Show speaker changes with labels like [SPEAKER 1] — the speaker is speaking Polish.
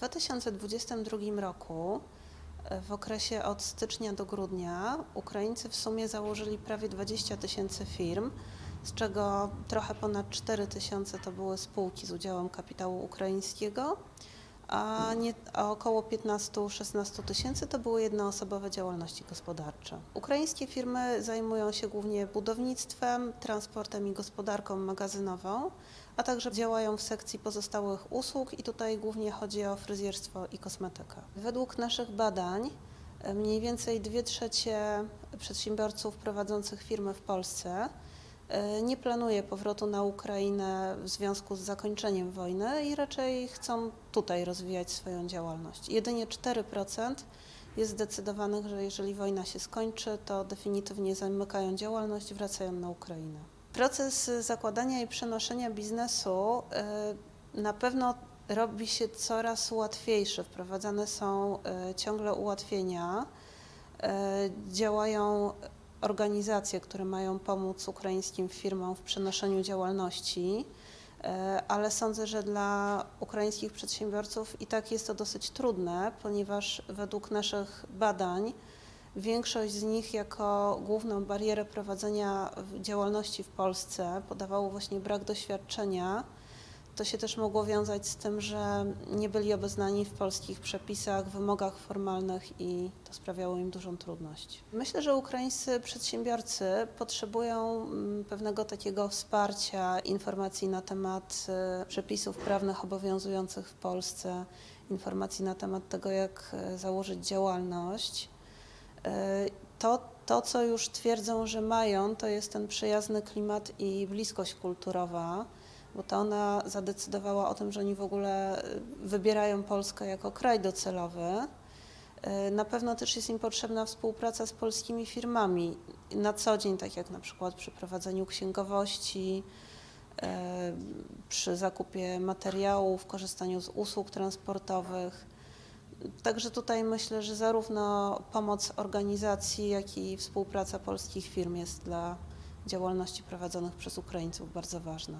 [SPEAKER 1] 2022 roku, e, w okresie od stycznia do grudnia, Ukraińcy w sumie założyli prawie 20 tysięcy firm, z czego trochę ponad 4 tysiące to były spółki z udziałem kapitału ukraińskiego, a, nie, a około 15-16 tysięcy to były jednoosobowe działalności gospodarcze. Ukraińskie firmy zajmują się głównie budownictwem, transportem i gospodarką magazynową, a także działają w sekcji pozostałych usług i tutaj głównie chodzi o fryzjerstwo i kosmetykę. Według naszych badań e, mniej więcej 2 trzecie przedsiębiorców prowadzących firmy w Polsce nie planuje powrotu na Ukrainę w związku z zakończeniem wojny i raczej chcą tutaj rozwijać swoją działalność. Jedynie 4% jest zdecydowanych, że jeżeli wojna się skończy, to definitywnie zamykają działalność wracają na Ukrainę. Proces zakładania i przenoszenia biznesu y, na pewno robi się coraz łatwiejszy. Wprowadzane są y, ciągle ułatwienia. Działają organizacje, które mają pomóc ukraińskim firmom w przenoszeniu działalności, e, ale sądzę, że dla ukraińskich przedsiębiorców i tak jest to dosyć trudne, ponieważ według naszych badań większość z nich jako główną barierę prowadzenia działalności w Polsce podawało właśnie brak doświadczenia. To się też mogło wiązać z tym, że nie byli obeznani w polskich przepisach, wymogach formalnych i to sprawiało im dużą trudność. Myślę, że ukraińscy przedsiębiorcy potrzebują mm, pewnego takiego wsparcia, informacji na temat e, przepisów prawnych obowiązujących w Polsce, informacji na temat tego, jak e, założyć działalność. E, To, to, co już twierdzą, że mają, to jest ten przyjazny klimat i bliskość kulturowa, bo to ona zadecydowała o tym, że oni w ogóle e, wybierają Polskę jako kraj docelowy. E, Na pewno też jest im potrzebna współpraca z polskimi firmami na co dzień, tak jak na przykład przy prowadzeniu księgowości, e, przy zakupie materiałów, korzystaniu z usług transportowych. Także tutaj myślę, że zarówno pomoc organizacji, jak i współpraca polskich firm jest dla działalności prowadzonych przez Ukraińców bardzo ważna.